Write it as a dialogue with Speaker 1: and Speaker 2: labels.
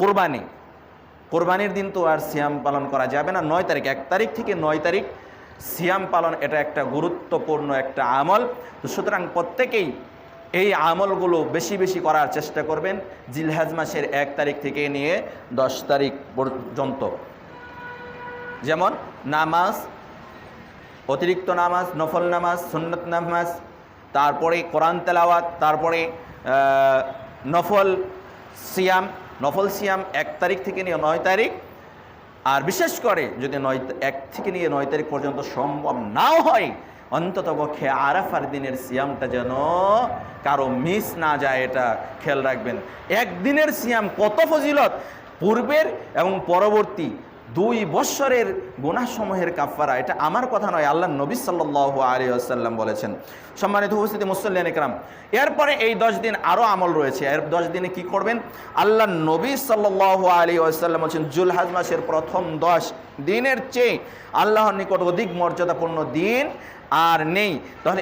Speaker 1: কোরবানি। কোরবানির দিন তো আর সিয়াম পালন করা যাবে না। নয় তারিখ, এক তারিখ থেকে নয় তারিখ সিয়াম পালন, এটা একটা গুরুত্বপূর্ণ একটা আমল। তো সুতরাং প্রত্যেকেই এই আমলগুলো বেশি বেশি করার চেষ্টা করবেন জিলহাজ মাসের এক তারিখ থেকে নিয়ে দশ তারিখ পর্যন্ত। যেমন নামাজ, অতিরিক্ত নামাজ, নফল নামাজ, সুন্নত নামাজ, তারপরে কোরআন তেলাওয়াত, তারপরে নফল সিয়াম নফল সিয়াম এক তারিখ থেকে নিয়ে নয় তারিখ। আর বিশেষ করে যদি নয় এক থেকে নিয়ে নয় তারিখ পর্যন্ত সম্ভব নাও হয়, অন্তত পক্ষে আরাফার দিনের সিয়ামটা যেন কারও মিস না যায়, এটা খেয়াল রাখবেন। একদিনের সিয়াম কত ফজিলত? পূর্বের এবং পরবর্তী দুই বৎসরের গুণাসমূহের কাফারা এটা আমার কথা নয়, আল্লাহ নবী সাল্লাহ আলী আসাল্লাম বলেছেন। সম্মানিত উপস্থিতি মুসল্লিয়ান ইকরাম এরপরে এই দশ দিন আরও আমল রয়েছে। এর দশ দিনে কি করবেন? আল্লাহ নবী সাল্লাহ আলী আসাল্লাম বলছেন, জুলহাজ মাসের প্রথম দশ দিনের চেয়ে আল্লাহর নিকট অধিক মর্যাদাপূর্ণ দিন আর নেই। তাহলে